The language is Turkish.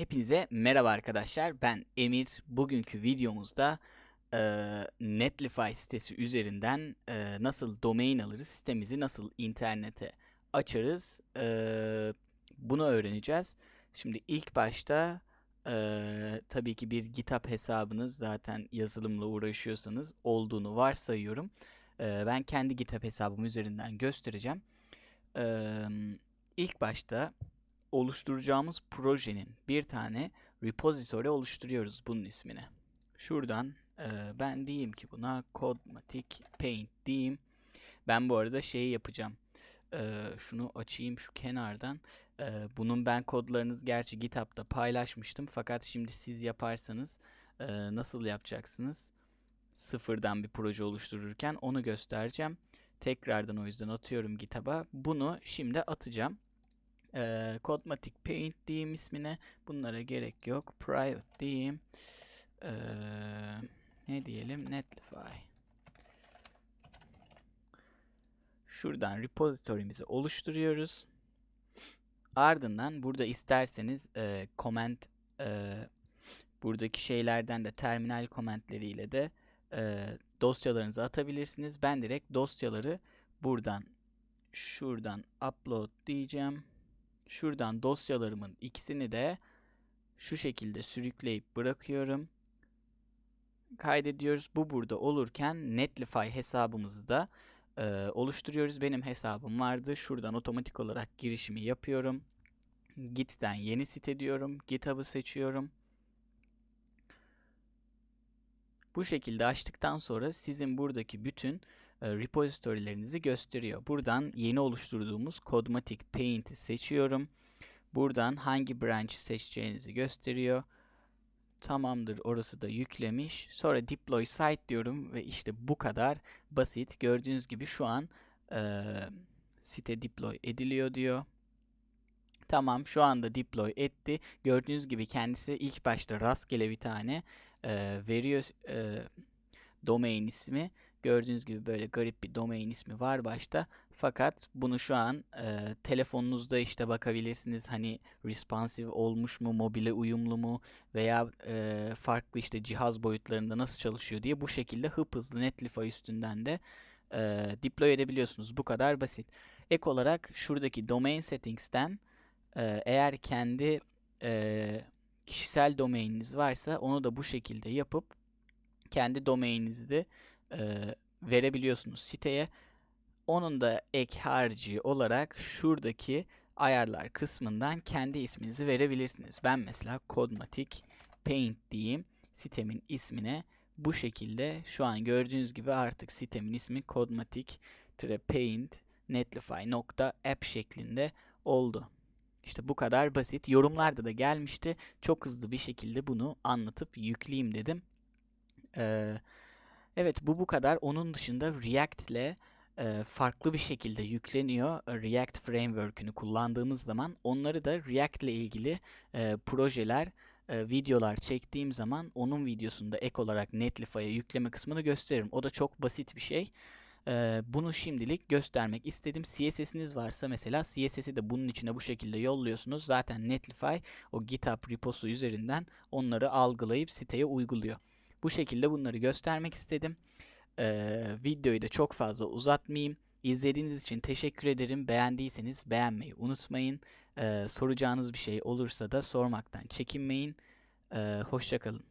Hepinize merhaba arkadaşlar. Ben Emir. Bugünkü videomuzda eee, Netlify sitesi üzerinden eee, nasıl domain alırız, sitemizi nasıl internete açarız, eee, bunu öğreneceğiz. Şimdi ilk başta eee, tabii ki bir GitHub hesabınız zaten yazılımla uğraşıyorsanız olduğunu varsayıyorum. Eee, ben kendi GitHub hesabım üzerinden göstereceğim. Eee ilk başta oluşturacağımız projenin bir tane repository oluşturuyoruz bunun ismini. Şuradan e, ben diyeyim ki buna Codematic Paint diyeyim. Ben bu arada şeyi yapacağım. E, şunu açayım şu kenardan. E, bunun ben kodlarınız gerçi GitHub'da paylaşmıştım. Fakat şimdi siz yaparsanız e, nasıl yapacaksınız? Sıfırdan bir proje oluştururken onu göstereceğim. Tekrardan o yüzden atıyorum GitHub'a. Bunu şimdi atacağım. Ee, Codematic Paint diyeyim ismine. Bunlara gerek yok. Private diyeyim. Ee, ne diyelim? Netlify. Şuradan repository'mizi oluşturuyoruz. Ardından burada isterseniz e, comment e, buradaki şeylerden de terminal komentleriyle de e, dosyalarınızı atabilirsiniz. Ben direkt dosyaları buradan şuradan upload diyeceğim. Şuradan dosyalarımın ikisini de şu şekilde sürükleyip bırakıyorum. Kaydediyoruz. Bu burada olurken Netlify hesabımızı da e, oluşturuyoruz. Benim hesabım vardı. Şuradan otomatik olarak girişimi yapıyorum. Git'ten yeni site diyorum. GitHub'ı seçiyorum. Bu şekilde açtıktan sonra sizin buradaki bütün e, repository'lerinizi gösteriyor. Buradan yeni oluşturduğumuz Codematic Paint'i seçiyorum. Buradan hangi branch seçeceğinizi gösteriyor. Tamamdır orası da yüklemiş. Sonra deploy site diyorum ve işte bu kadar basit. Gördüğünüz gibi şu an e, site deploy ediliyor diyor. Tamam şu anda deploy etti. Gördüğünüz gibi kendisi ilk başta rastgele bir tane e, veriyor e, domain ismi. Gördüğünüz gibi böyle garip bir domain ismi var başta. Fakat bunu şu an e, telefonunuzda işte bakabilirsiniz hani responsive olmuş mu, mobile uyumlu mu veya e, farklı işte cihaz boyutlarında nasıl çalışıyor diye bu şekilde hıp hızlı Netlify üstünden de e, deploy edebiliyorsunuz. Bu kadar basit. Ek olarak şuradaki domain settings'ten e, eğer kendi e, kişisel domaininiz varsa onu da bu şekilde yapıp kendi domaininizi de e, verebiliyorsunuz siteye. Onun da ek harcı olarak şuradaki ayarlar kısmından kendi isminizi verebilirsiniz. Ben mesela Codematic Paint diyeyim sitemin ismine bu şekilde şu an gördüğünüz gibi artık sitemin ismi Codematic Paint Netlify.app şeklinde oldu. İşte bu kadar basit. Yorumlarda da gelmişti. Çok hızlı bir şekilde bunu anlatıp yükleyeyim dedim. Ee, evet bu bu kadar. Onun dışında React ile e, farklı bir şekilde yükleniyor. React Framework'ünü kullandığımız zaman onları da React ile ilgili e, projeler, e, videolar çektiğim zaman onun videosunda ek olarak Netlify'a yükleme kısmını gösteririm. O da çok basit bir şey. E, bunu şimdilik göstermek istedim. CSS'iniz varsa mesela CSS'i de bunun içine bu şekilde yolluyorsunuz. Zaten Netlify o GitHub reposu üzerinden onları algılayıp siteye uyguluyor. Bu şekilde bunları göstermek istedim. Ee, videoyu da çok fazla uzatmayayım. İzlediğiniz için teşekkür ederim. Beğendiyseniz beğenmeyi unutmayın. Ee, soracağınız bir şey olursa da sormaktan çekinmeyin. Ee, Hoşçakalın.